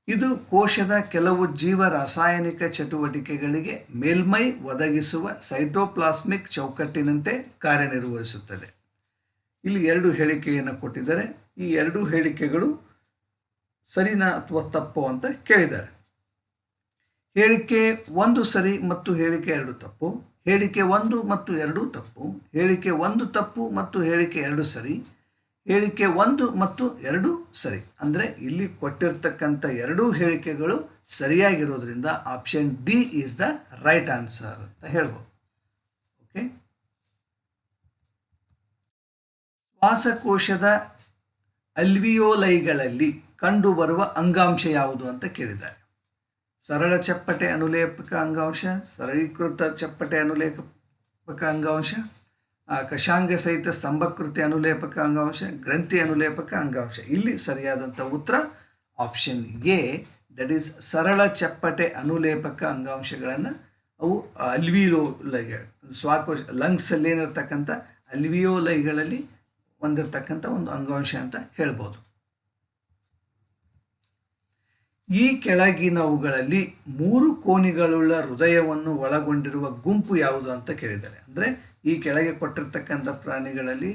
ಇದು ಕೋಶದ ಕೆಲವು ಜೀವ ರಾಸಾಯನಿಕ ಚಟುವಟಿಕೆಗಳಿಗೆ ಮೇಲ್ಮೈ ಒದಗಿಸುವ ಸೈಟೋಪ್ಲಾಸ್ಮಿಕ್ ಚೌಕಟ್ಟಿನಂತೆ ಕಾರ್ಯನಿರ್ವಹಿಸುತ್ತದೆ. ಇಲ್ಲಿ ಎರಡು ಹೇಳಿಕೆಯನ್ನು ಕೊಟ್ಟಿದ್ದಾರೆ. ಈ ಎರಡು ಹೇಳಿಕೆಗಳು ಸರಿನಾ ಅಥವಾ ತಪ್ಪು ಅಂತ ಕೇಳಿದ್ದಾರೆ. ಹೇಳಿಕೆ ಒಂದು ಸರಿ ಮತ್ತು ಹೇಳಿಕೆ ಎರಡು ತಪ್ಪು. ಹೇಳಿಕೆ ಒಂದು ಮತ್ತು ಎರಡು ತಪ್ಪು, ಹೇಳಿಕೆ ಒಂದು ತಪ್ಪು ಮತ್ತು ಹೇಳಿಕೆ ಎರಡು ಸರಿ, ಹೇಳಿಕೆ ಒಂದು ಮತ್ತು ಎರಡು ಸರಿ. ಅಂದರೆ ಇಲ್ಲಿ ಕೊಟ್ಟಿರ್ತಕ್ಕಂಥ ಎರಡೂ ಹೇಳಿಕೆಗಳು ಸರಿಯಾಗಿರೋದ್ರಿಂದ option D is the right answer ಅಂತ ಹೇಳ್ಬೋದು. ಓಕೆ ಶ್ವಾಸಕೋಶದ ಅಲ್ವಿಯೋಲೈಗಳಲ್ಲಿ ಕಂಡುಬರುವ ಅಂಗಾಂಶ ಯಾವುದು ಅಂತ ಕೇಳಿದ್ದಾರೆ. ಸರಳ ಚಪ್ಪಟೆ ಅನುಲೇಪಕ ಅಂಗಾಂಶ, ಸರಳೀಕೃತ ಚಪ್ಪಟೆ ಅನುಲೇಪಕ ಅಂಗಾಂಶ ಕಶಾಂಗ ಸಹಿತ ಸ್ತಂಭಕೃತಿ ಅನುಲೇಪಕ ಅಂಗಾಂಶ, ಗ್ರಂಥಿ ಅನುಲೇಪಕ ಅಂಗಾಂಶ. ಇಲ್ಲಿ ಸರಿಯಾದಂಥ ಉತ್ತರ ಆಪ್ಷನ್ ಎ ದಟ್ ಈಸ್ ಸರಳ ಚಪ್ಪಟೆ ಅನುಲೇಪಕ ಅಂಗಾಂಶಗಳನ್ನು ಅವು ಅಲ್ವಿಯೋ ಲೈ ಶ್ವಾಕೋಶ, ಲಂಗ್ಸಲ್ಲಿ ಏನಿರ್ತಕ್ಕಂಥ ಅಲ್ವಿಯೋಲೈಗಳಲ್ಲಿ ಹೊಂದಿರತಕ್ಕಂಥ ಒಂದು ಅಂಗಾಂಶ ಅಂತ ಹೇಳ್ಬೋದು. ಈ ಕೆಳಗಿನವುಗಳಲ್ಲಿ ಮೂರು ಕೋನಿಗಳುಳ್ಳ ಹೃದಯವನ್ನು ಒಳಗೊಂಡಿರುವ ಗುಂಪು ಯಾವುದು ಅಂತ ಕೇಳಿದ್ದಾರೆ. ಅಂದರೆ ಈ ಕೆಳಗೆ ಕೊಟ್ಟಿರ್ತಕ್ಕಂಥ ಪ್ರಾಣಿಗಳಲ್ಲಿ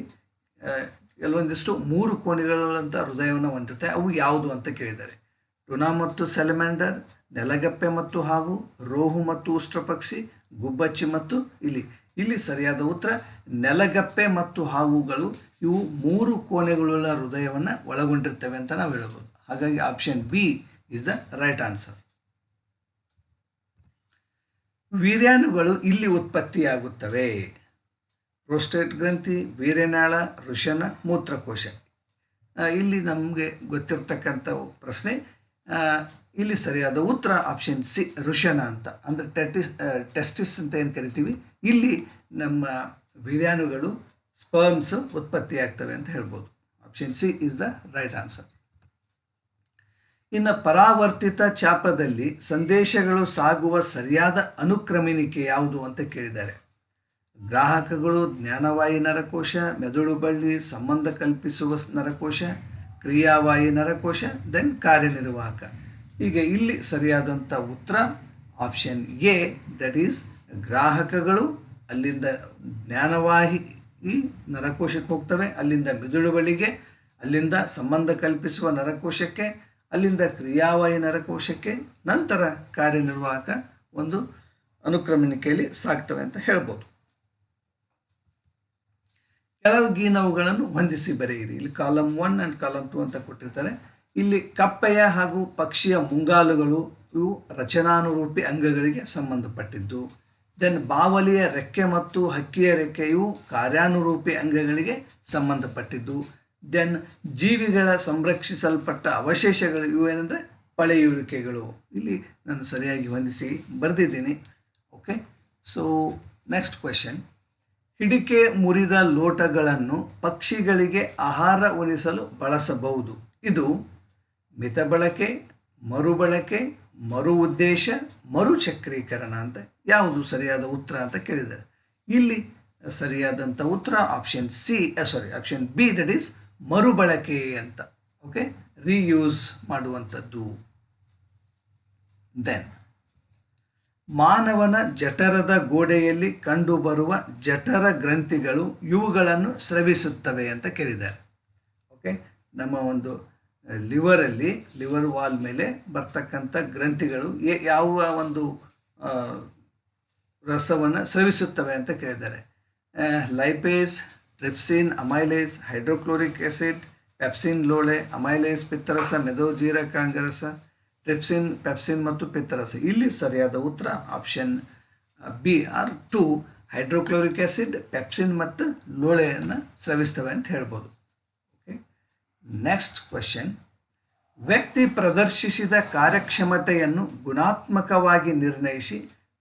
ಕೆಲವೊಂದಿಷ್ಟು ಮೂರು ಕೋನಿಗಳುಳ್ಳಂಥ ಹೃದಯವನ್ನು ಹೊಂದಿರುತ್ತೆ. ಅವು ಯಾವುದು ಅಂತ ಕೇಳಿದ್ದಾರೆ. ಟುನಾ ಮತ್ತು ಸೆಲೆಮ್ಯಾಂಡರ್ ನೆಲಗಪ್ಪೆ ಮತ್ತು ಹಾವು, ರೋಹು ಮತ್ತು ಉಷ್ಟ್ರಪಕ್ಷಿ, ಗುಬ್ಬಚ್ಚಿ ಮತ್ತು ಇಲಿ. ಇಲ್ಲಿ ಸರಿಯಾದ ಉತ್ತರ, ನೆಲಗಪ್ಪೆ ಮತ್ತು ಹಾವುಗಳು ಇವು ಮೂರು ಕೋಣೆಗಳುಳ್ಳ ಹೃದಯವನ್ನು ಒಳಗೊಂಡಿರ್ತವೆ ಅಂತ ನಾವು ಹೇಳ್ಬೋದು. ಹಾಗಾಗಿ option B is the right answer ವೀರ್ಯಾಣುಗಳು ಇಲ್ಲಿ ಉತ್ಪತ್ತಿಯಾಗುತ್ತವೆ. ಪ್ರೋಸ್ಟೇಟ್ ಗ್ರಂಥಿ, ವೀರ್ಯನಾಳ, ಋಷನ, ಮೂತ್ರಕೋಶ. ಇಲ್ಲಿ ನಮಗೆ ಗೊತ್ತಿರತಕ್ಕಂಥ ಪ್ರಶ್ನೆ ಇಲ್ಲಿ ಸರಿಯಾದ ಉತ್ತರ ಆಪ್ಷನ್ ಸಿ ಋಷನ ಅಂತ. ಅಂದರೆ ಟೆಟಿಸ್ ಟೆಸ್ಟಿಸ್ ಅಂತ ಏನು ಕರಿತೀವಿ? ಇಲ್ಲಿ ನಮ್ಮ ವೀರ್ಯಾಣುಗಳು ಸ್ಪರ್ಮ್ಸ್ ಉತ್ಪತ್ತಿಯಾಗ್ತವೆ ಅಂತ ಹೇಳ್ಬೋದು. Option C is the right answer ಇನ್ನು ಪರಾವರ್ತಿತ ಚಾಪದಲ್ಲಿ ಸಂದೇಶಗಳು ಸಾಗುವ ಸರಿಯಾದ ಅನುಕ್ರಮಣಿಕೆ ಯಾವುದು ಅಂತ ಕೇಳಿದ್ದಾರೆ. ಗ್ರಾಹಕಗಳು ಜ್ಞಾನವಾಯಿ ನರಕೋಶ, ಮೆದುಳು ಬಳ್ಳಿ, ಸಂಬಂಧ ಕಲ್ಪಿಸುವ ನರಕೋಶ, ಕ್ರಿಯಾವಾಯಿ ನರಕೋಶ ದೆನ್ ಕಾರ್ಯನಿರ್ವಾಹಕ. ಈಗ ಇಲ್ಲಿ ಸರಿಯಾದಂಥ ಉತ್ತರ ಆಪ್ಷನ್ ಎ ದಟ್ ಈಸ್ ಗ್ರಾಹಕಗಳು ಅಲ್ಲಿಂದ ಜ್ಞಾನವಾಹಿ ನರಕೋಶಕ್ಕೆ ಹೋಗ್ತವೆ, ಅಲ್ಲಿಂದ ಮೆದುಳು ಬಳಿಗೆ ಅಲ್ಲಿಂದ ಸಂಬಂಧ ಕಲ್ಪಿಸುವ ನರಕೋಶಕ್ಕೆ ಅಲ್ಲಿಂದ ಕ್ರಿಯಾವಾಯು ನರಕೋಶಕ್ಕೆ ನಂತರ ಕಾರ್ಯನಿರ್ವಾಹಕ ಒಂದು ಅನುಕ್ರಮಣಿಕೆಯಲ್ಲಿ ಸಾಗ್ತವೆ ಅಂತ ಹೇಳ್ಬೋದು. ಕೆಳಗಿನವುಗಳನ್ನು ಹೊಂದಿಸಿ ಬರೆಯಿರಿ. ಇಲ್ಲಿ column one and column two ಅಂತ ಕೊಟ್ಟಿರ್ತಾರೆ. ಇಲ್ಲಿ ಕಪ್ಪೆಯ ಹಾಗೂ ಪಕ್ಷಿಯ ಮುಂಗಾಲುಗಳು ಇವು ರಚನಾನುರೂಪಿ ಅಂಗಗಳಿಗೆ ಸಂಬಂಧಪಟ್ಟಿದ್ದು. ದೆನ್ ಬಾವಲಿಯ ರೆಕ್ಕೆ ಮತ್ತು ಹಕ್ಕಿಯ ರೆಕ್ಕೆಯು ಕಾರ್ಯಾನುರೂಪಿ ಅಂಗಗಳಿಗೆ ಸಂಬಂಧಪಟ್ಟಿದ್ದು. ದೆನ್ ಜೀವಿಗಳ ಸಂರಕ್ಷಿಸಲ್ಪಟ್ಟ ಅವಶೇಷಗಳು ಇವೇನೆಂದರೆ ಪಳೆಯುವಿಕೆಗಳು. ಇಲ್ಲಿ ನಾನು ಸರಿಯಾಗಿ ಹೊಂದಿಸಿ ಬರೆದಿದ್ದೀನಿ. ಓಕೆ ಸೊ ನೆಕ್ಸ್ಟ್ ಕ್ವೆಶನ್ ಹಿಡಿಕೆ ಮುರಿದ ಲೋಟಗಳನ್ನು ಪಕ್ಷಿಗಳಿಗೆ ಆಹಾರ ಉಣಿಸಲು ಬಳಸಬಹುದು. ಇದು ಮಿತ ಬಳಕೆ ಮರುಬಳಕೆ ಮರು ಉದ್ದೇಶ ಮರುಚಕ್ರೀಕರಣ ಅಂತ ಯಾವುದು ಸರಿಯಾದ ಉತ್ತರ ಅಂತ ಕೇಳಿದ್ದಾರೆ. ಇಲ್ಲಿ ಸರಿಯಾದಂಥ ಉತ್ತರ option C sorry option B that is ಮರುಬಳಕೆ ಅಂತ ಓಕೆ ರೀಯೂಸ್ ಮಾಡುವಂಥದ್ದು. ದೆನ್ ಮಾನವನ ಜಠರದ ಗೋಡೆಯಲ್ಲಿ ಕಂಡುಬರುವ ಜಠರ ಗ್ರಂಥಿಗಳು ಇವುಗಳನ್ನು ಸ್ರವಿಸುತ್ತವೆ ಅಂತ ಕೇಳಿದ್ದಾರೆ. ಓಕೆ ನಮ್ಮ ಒಂದು ಲಿವರಲ್ಲಿ, ಲಿವರ್ ವಾಲ್ ಮೇಲೆ ಬರ್ತಕ್ಕಂಥ ಗ್ರಂಥಿಗಳು ಯಾವ ಒಂದು ರಸವನ್ನು ಸ್ರವಿಸುತ್ತವೆ ಅಂತ ಕೇಳಿದ್ದಾರೆ. Lipase trypsin amylase, hydrochloric acid, pepsin ಲೋಳೆ, ಅಮೈಲೇಸ್, ಪಿತ್ತರಸ ಮೆದೋ ಜೀರಕಾಂಗರಸ ಟ್ರಿಪ್ಸಿನ್ ಪೆಪ್ಸಿನ್ ಮತ್ತು ಪಿತ್ತರಸ. ಇಲ್ಲಿ ಸರಿಯಾದ ಉತ್ತರ option B or two, hydrochloric acid, pepsin ಮತ್ತು ಲೋಳೆಯನ್ನು ಸ್ರವಿಸ್ತವೆ ಅಂತ ಹೇಳ್ಬೋದು. ಓಕೆ ನೆಕ್ಸ್ಟ್ ಕ್ವಶನ್ ವ್ಯಕ್ತಿ ಪ್ರದರ್ಶಿಸಿದ ಕಾರ್ಯಕ್ಷಮತೆಯನ್ನು ಗುಣಾತ್ಮಕವಾಗಿ ನಿರ್ಣಯಿಸಿ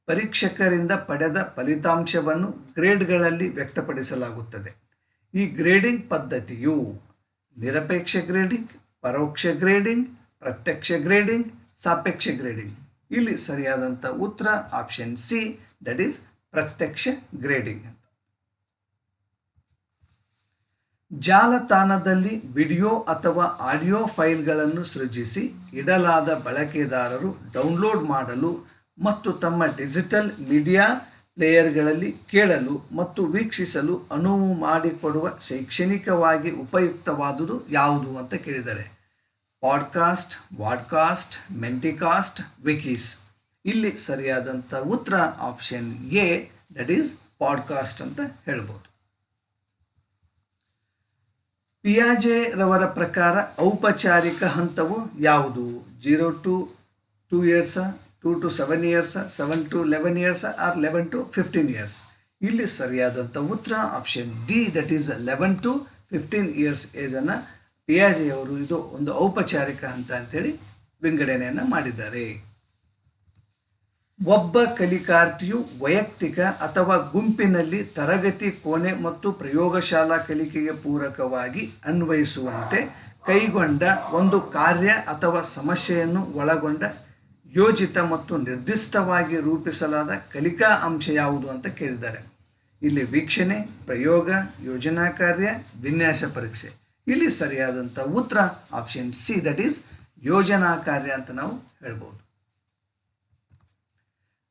ಪರೀಕ್ಷಕರಿಂದ ಪಡೆದ ಫಲಿತಾಂಶವನ್ನು ಗ್ರೇಡ್ಗಳಲ್ಲಿ ವ್ಯಕ್ತಪಡಿಸಲಾಗುತ್ತದೆ. ಈ ಗ್ರೇಡಿಂಗ್ ಪದ್ಧತಿಯು ನಿರಪೇಕ್ಷ ಗ್ರೇಡಿಂಗ್, ಪರೋಕ್ಷ ಗ್ರೇಡಿಂಗ್, ಪ್ರತ್ಯಕ್ಷ ಗ್ರೇಡಿಂಗ್, ಸಾಪೇಕ್ಷ ಗ್ರೇಡಿಂಗ್. ಇಲ್ಲಿ ಸರಿಯಾದಂಥ ಉತ್ತರ ಆಪ್ಷನ್ ಸಿ ದಟ್ ಈಸ್ ಪ್ರತ್ಯಕ್ಷ ಗ್ರೇಡಿಂಗ್ ಅಂತ. ಜಾಲತಾಣದಲ್ಲಿ ವಿಡಿಯೋ ಅಥವಾ ಆಡಿಯೋ ಫೈಲ್ಗಳನ್ನು ಸೃಜಿಸಿ ಇಡಲಾದ ಬಳಕೆದಾರರು ಡೌನ್ಲೋಡ್ ಮಾಡಲು ಮತ್ತು ತಮ್ಮ ಡಿಜಿಟಲ್ ಮೀಡಿಯಾ ಪ್ಲೇಯರ್ಗಳಲ್ಲಿ ಕೇಳಲು ಮತ್ತು ವೀಕ್ಷಿಸಲು ಅನುವು ಮಾಡಿಕೊಡುವ ಶೈಕ್ಷಣಿಕವಾಗಿ ಉಪಯುಕ್ತವಾದುದು ಯಾವುದು ಅಂತ ಕೇಳಿದರೆ, ಪಾಡ್ಕಾಸ್ಟ್ ವಾಡ್ಕಾಸ್ಟ್ ಮೆಂಟಿಕಾಸ್ಟ್, ವಿಕೀಸ್. ಇಲ್ಲಿ ಸರಿಯಾದಂಥ ಉತ್ತರ option A, that is podcast ಅಂತ ಹೇಳ್ಬೋದು. ಪಿಯಾಜೆ ರವರ ಪ್ರಕಾರ ಔಪಚಾರಿಕ ಹಂತವು ಯಾವುದು? Zero to two years two to seven years seven to eleven years or eleven to fifteen years ಇಲ್ಲಿ ಸರಿಯಾದಂಥ ಉತ್ತರ option D that is eleven to fifteen years ಏಜನ್ನು ಪಿಯಾಜೆಯವರು ಇದು ಒಂದು ಔಪಚಾರಿಕ ಹಂತ ಅಂತೇಳಿ ವಿಂಗಡಣೆಯನ್ನು ಮಾಡಿದ್ದಾರೆ. ಒಬ್ಬ ಕಲಿಕಾರ್ಥಿಯು ವೈಯಕ್ತಿಕ ಅಥವಾ ಗುಂಪಿನಲ್ಲಿ ತರಗತಿ, ಕೋಣೆ ಮತ್ತು ಪ್ರಯೋಗಶಾಲಾ ಕಲಿಕೆಗೆ ಪೂರಕವಾಗಿ ಅನ್ವಯಿಸುವಂತೆ ಕೈಗೊಂಡ ಒಂದು ಕಾರ್ಯ ಅಥವಾ ಸಮಸ್ಯೆಯನ್ನು ಒಳಗೊಂಡ ಯೋಜಿತ ಮತ್ತು ನಿರ್ದಿಷ್ಟವಾಗಿ ರೂಪಿಸಲಾದ ಕಲಿಕಾ ಅಂಶ ಯಾವುದು ಅಂತ ಕೇಳಿದ್ದಾರೆ. ಇಲ್ಲಿ ವೀಕ್ಷಣೆ, ಪ್ರಯೋಗ, ಯೋಜನಾ ಕಾರ್ಯ, ವಿನ್ಯಾಸ ಪರೀಕ್ಷೆ. ಇಲ್ಲಿ ಸರಿಯಾದಂಥ ಉತ್ತರ ಆಪ್ಷನ್ ಸಿ ದಟ್ ಈಸ್ ಯೋಜನಾ ಕಾರ್ಯ ಅಂತ ನಾವು ಹೇಳ್ಬೋದು.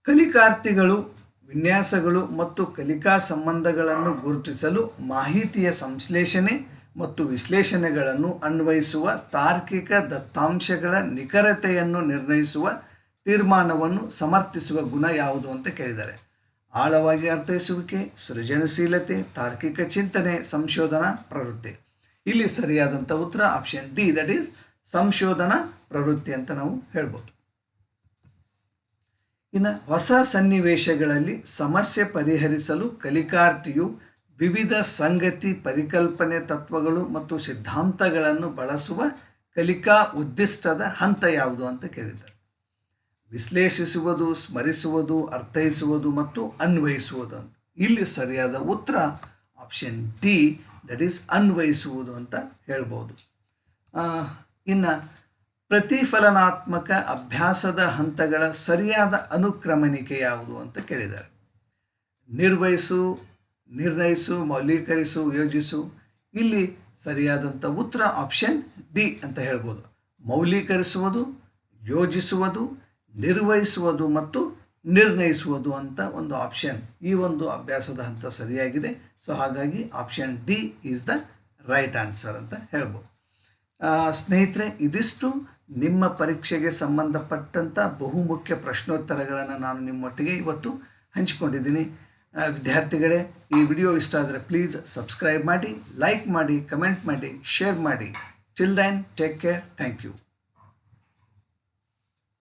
ಕಲಿಕಾರ್ಥಿಗಳು, ವಿನ್ಯಾಸಗಳು ಮತ್ತು ಕಲಿಕಾ ಸಂಬಂಧಗಳನ್ನು ಗುರುತಿಸಲು ಮಾಹಿತಿಯ ಸಂಶ್ಲೇಷಣೆ ಮತ್ತು ವಿಶ್ಲೇಷಣೆಗಳನ್ನು ಅನ್ವಯಿಸುವ ತಾರ್ಕಿಕ ದತ್ತಾಂಶಗಳ ನಿಖರತೆಯನ್ನು ನಿರ್ಣಯಿಸುವ ತೀರ್ಮಾನವನ್ನು ಸಮರ್ಥಿಸುವ ಗುಣ ಯಾವುದು ಅಂತ ಕೇಳಿದ್ದಾರೆ. ಆಳವಾಗಿ ಅರ್ಥೈಸುವಿಕೆ, ಸೃಜನಶೀಲತೆ, ತಾರ್ಕಿಕ ಚಿಂತನೆ, ಸಂಶೋಧನಾ ಪ್ರವೃತ್ತಿ. ಇಲ್ಲಿ ಸರಿಯಾದಂಥ ಉತ್ತರ ಆಪ್ಷನ್ ಡಿ ದಟ್ ಈಸ್ ಸಂಶೋಧನಾ ಪ್ರವೃತ್ತಿ ಅಂತ ನಾವು ಹೇಳ್ಬೋದು. ಇನ್ನು ಹೊಸ ಸನ್ನಿವೇಶಗಳಲ್ಲಿ ಸಮಸ್ಯೆ ಪರಿಹರಿಸಲು ಕಲಿಕಾರ್ಥಿಯು ವಿವಿಧ ಸಂಗತಿ, ಪರಿಕಲ್ಪನೆ ತತ್ವಗಳು ಮತ್ತು ಸಿದ್ಧಾಂತಗಳನ್ನು ಬಳಸುವ ಕಲಿಕಾ ಉದ್ದಿಷ್ಟದ ಹಂತ ಯಾವುದು ಅಂತ ಕೇಳಿದ್ದಾರೆ. ವಿಶ್ಲೇಷಿಸುವುದು, ಸ್ಮರಿಸುವುದು, ಅರ್ಥೈಸುವುದು ಮತ್ತು ಅನ್ವಯಿಸುವುದು ಅಂತ. ಇಲ್ಲಿ ಸರಿಯಾದ ಉತ್ತರ ಆಪ್ಷನ್ ಡಿ ದಟ್ ಈಸ್ ಅನ್ವಯಿಸುವುದು ಅಂತ ಹೇಳ್ಬೋದು. ಇನ್ನು ಪ್ರತಿಫಲನಾತ್ಮಕ ಅಭ್ಯಾಸದ ಹಂತಗಳ ಸರಿಯಾದ ಅನುಕ್ರಮಣಿಕೆ ಯಾವುದು ಅಂತ ಕೇಳಿದ್ದಾರೆ. ನಿರ್ವಹಿಸು, ನಿರ್ಣಯಿಸು, ಮೌಲ್ಯೀಕರಿಸು, ಯೋಜಿಸು. ಇಲ್ಲಿ ಸರಿಯಾದಂಥ ಉತ್ತರ ಆಪ್ಷನ್ ಡಿ ಅಂತ ಹೇಳ್ಬೋದು. ಮೌಲ್ಯೀಕರಿಸುವುದು, ಯೋಜಿಸುವುದು ನಿರ್ವಹಿಸುವುದು ಮತ್ತು ನಿರ್ಣಯಿಸುವುದು ಅಂತ ಒಂದು ಆಪ್ಷನ್ ಈ ಒಂದು ಅಭ್ಯಾಸದ ಹಂತ ಸರಿಯಾಗಿದೆ. ಸೊ ಹಾಗಾಗಿ option D is the right answer ಅಂತ ಹೇಳ್ಬೋದು. ಸ್ನೇಹಿತರೆ, ಇದಿಷ್ಟು ನಿಮ್ಮ ಪರೀಕ್ಷೆಗೆ ಸಂಬಂಧಪಟ್ಟಂಥ ಬಹುಮುಖ್ಯ ಪ್ರಶ್ನೋತ್ತರಗಳನ್ನು ನಾನು ನಿಮ್ಮೊಟ್ಟಿಗೆ ಇವತ್ತು ಹಂಚಿಕೊಂಡಿದ್ದೀನಿ. ವಿದ್ಯಾರ್ಥಿಗಳೇ, ಈ ವಿಡಿಯೋ ಇಷ್ಟ ಆದರೆ ಪ್ಲೀಸ್ ಸಬ್ಸ್ಕ್ರೈಬ್ ಮಾಡಿ ಲೈಕ್ ಮಾಡಿ ಕಮೆಂಟ್ ಮಾಡಿ ಶೇರ್ ಮಾಡಿ. Till then take care thank you